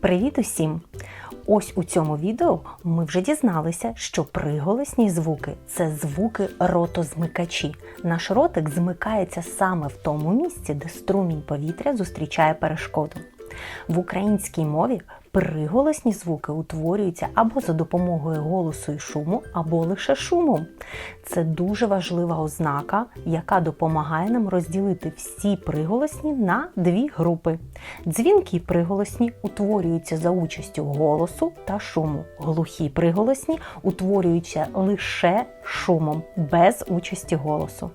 Привіт усім! Ось у цьому відео ми вже дізналися, що приголосні звуки це звуки ротозмикачі. Наш ротик змикається саме в тому місці, де струмінь повітря зустрічає перешкоду. В українській мові приголосні звуки утворюються або за допомогою голосу і шуму, або лише шумом. Це дуже важлива ознака, яка допомагає нам розділити всі приголосні на дві групи. Дзвінкі приголосні утворюються за участю голосу та шуму. Глухі приголосні утворюються лише шумом, без участі голосу.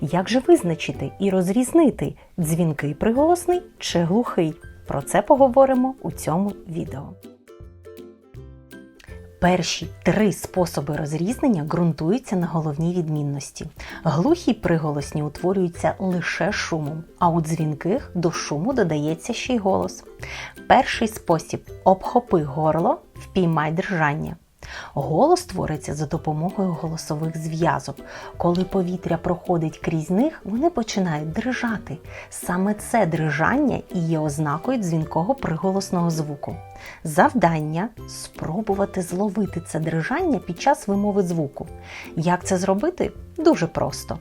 Як же визначити і розрізнити дзвінкий приголосний чи глухий? Про це поговоримо у цьому відео. Перші три способи розрізнення ґрунтуються на головній відмінності. Глухі приголосні утворюються лише шумом, а у дзвінких до шуму додається ще й голос. Перший спосіб обхопи горло, впіймай держання. Голос твориться за допомогою голосових зв'язок. Коли повітря проходить крізь них, вони починають дрижати. Саме це дрижання і є ознакою дзвінкого приголосного звуку. Завдання спробувати зловити це дрижання під час вимови звуку. Як це зробити? Дуже просто.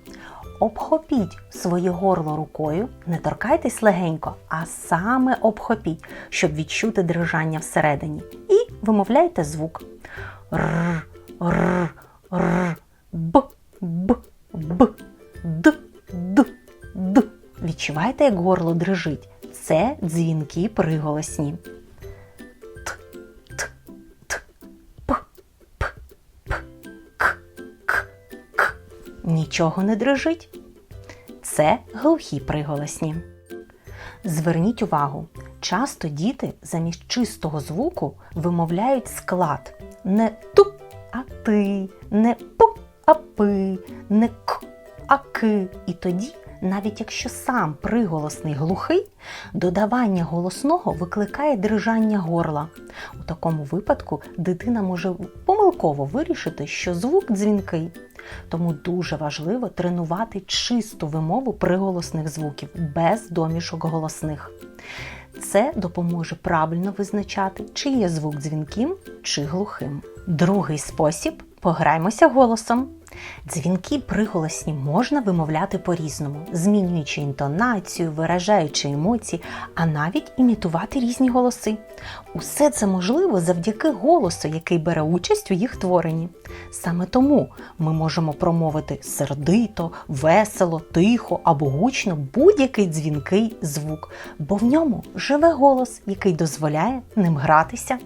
Обхопіть своє горло рукою, не торкайтесь легенько, а саме обхопіть, щоб відчути дрижання всередині. І вимовляйте звук. Р, р, р, б, б, б, д, д, д. Відчуваєте, як горло дрижить? Це дзвінки приголосні. Т, т, к. Нічого не дрижить. Це глухі приголосні. Зверніть увагу, часто діти замість чистого звуку вимовляють склад не ту, а ти, не п, а пи, не к, а ки. І тоді, навіть якщо сам приголосний глухий, додавання голосного викликає дрижання горла. У такому випадку дитина може помилково вирішити, що звук дзвінкий. Тому дуже важливо тренувати чисту вимову приголосних звуків без домішок голосних. Це допоможе правильно визначати, чи є звук дзвінким, чи глухим. Другий спосіб пограймося голосом. Дзвінки приголосні можна вимовляти по-різному, змінюючи інтонацію, виражаючи емоції, а навіть імітувати різні голоси. Усе це можливо завдяки голосу, який бере участь у їх творенні. Саме тому ми можемо промовити сердито, весело, тихо або гучно будь-який дзвінкий звук, бо в ньому живе голос, який дозволяє ним гратися.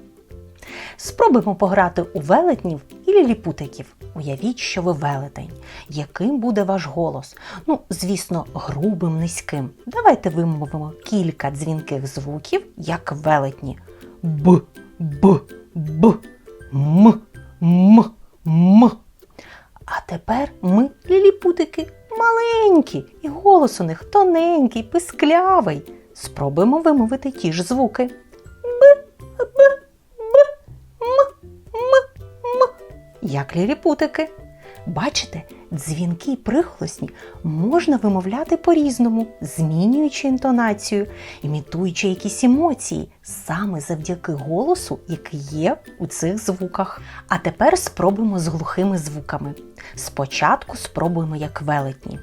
Спробуємо пограти у велетнів і ліліпутиків. Уявіть, що ви велетень. Яким буде ваш голос? Ну, звісно, грубим, низьким. Давайте вимовимо кілька дзвінких звуків, як велетні. Б, б, б, м, м, м. А тепер ми ліліпутики маленькі, і голос у них тоненький, писклявий. Спробуємо вимовити ті ж звуки. Як ліліпутики. Бачите, дзвінки й приголосні можна вимовляти по-різному, змінюючи інтонацію, імітуючи якісь емоції, саме завдяки голосу, який є у цих звуках. А тепер спробуємо з глухими звуками. Спочатку спробуємо як велетні.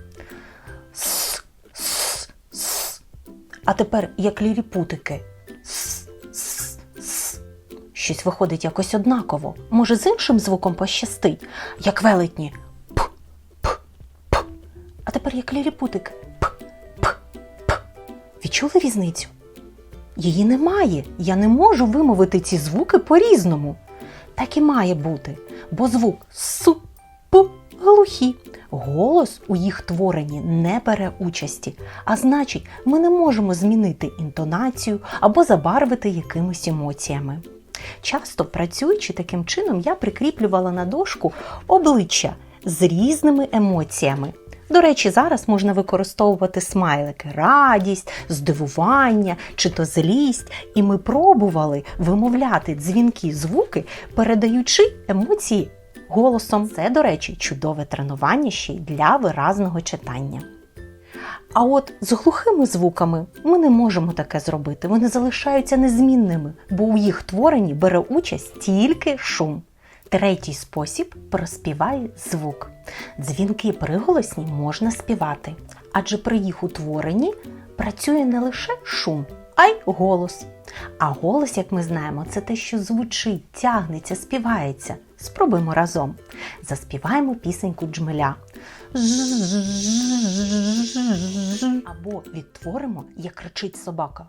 С, с, с. А тепер як ліліпутики. Щось виходить якось однаково. Може, з іншим звуком пощастить, як велетні. П, п, п. А тепер як ліліпутик. П, п, п. Відчули різницю? Її немає. Я не можу вимовити ці звуки по-різному. Так і має бути, бо звук С, П глухі. Голос у їх творенні не бере участі, а значить, ми не можемо змінити інтонацію або забарвити якимись емоціями. Часто працюючи таким чином, я прикріплювала на дошку обличчя з різними емоціями. До речі, зараз можна використовувати смайлики, радість, здивування чи то злість, і ми пробували вимовляти дзвінкі звуки, передаючи емоції голосом. Це, до речі, чудове тренування ще й для виразного читання. А от з глухими звуками ми не можемо таке зробити. Вони залишаються незмінними, бо у їх творенні бере участь тільки шум. Третій спосіб проспіває звук. Дзвінки приголосні можна співати, адже при їх утворенні працює не лише шум, а й голос. А голос, як ми знаємо, це те, що звучить, тягнеться, співається. Спробуємо разом. Заспіваємо пісеньку джмеля. Або відтворимо, як кричить собака.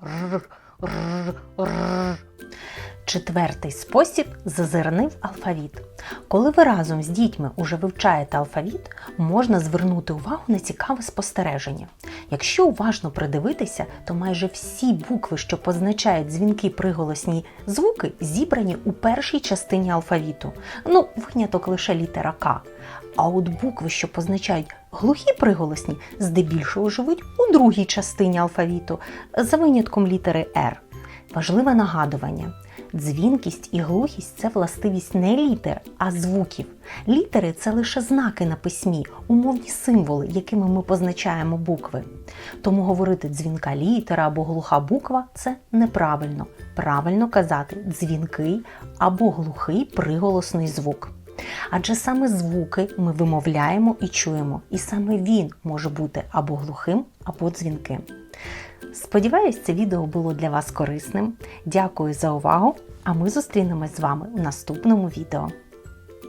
Четвертий спосіб зазирни в алфавіт. Коли ви разом з дітьми уже вивчаєте алфавіт, можна звернути увагу на цікаве спостереження. Якщо уважно придивитися, то майже всі букви, що позначають дзвінки приголосні звуки, зібрані у першій частині алфавіту. Ну, виняток лише літера К. А от букви, що позначають глухі приголосні, здебільшого живуть у другій частині алфавіту, за винятком літери Р. Важливе нагадування. Дзвінкість і глухість це властивість не літер, а звуків. Літери це лише знаки на письмі, умовні символи, якими ми позначаємо букви. Тому говорити дзвінка літера або глуха буква це неправильно. Правильно казати дзвінкий або глухий приголосний звук. Адже саме звуки ми вимовляємо і чуємо, і саме він може бути або глухим, або дзвінким. Сподіваюсь, це відео було для вас корисним. Дякую за увагу! А ми зустрінемось з вами в наступному відео.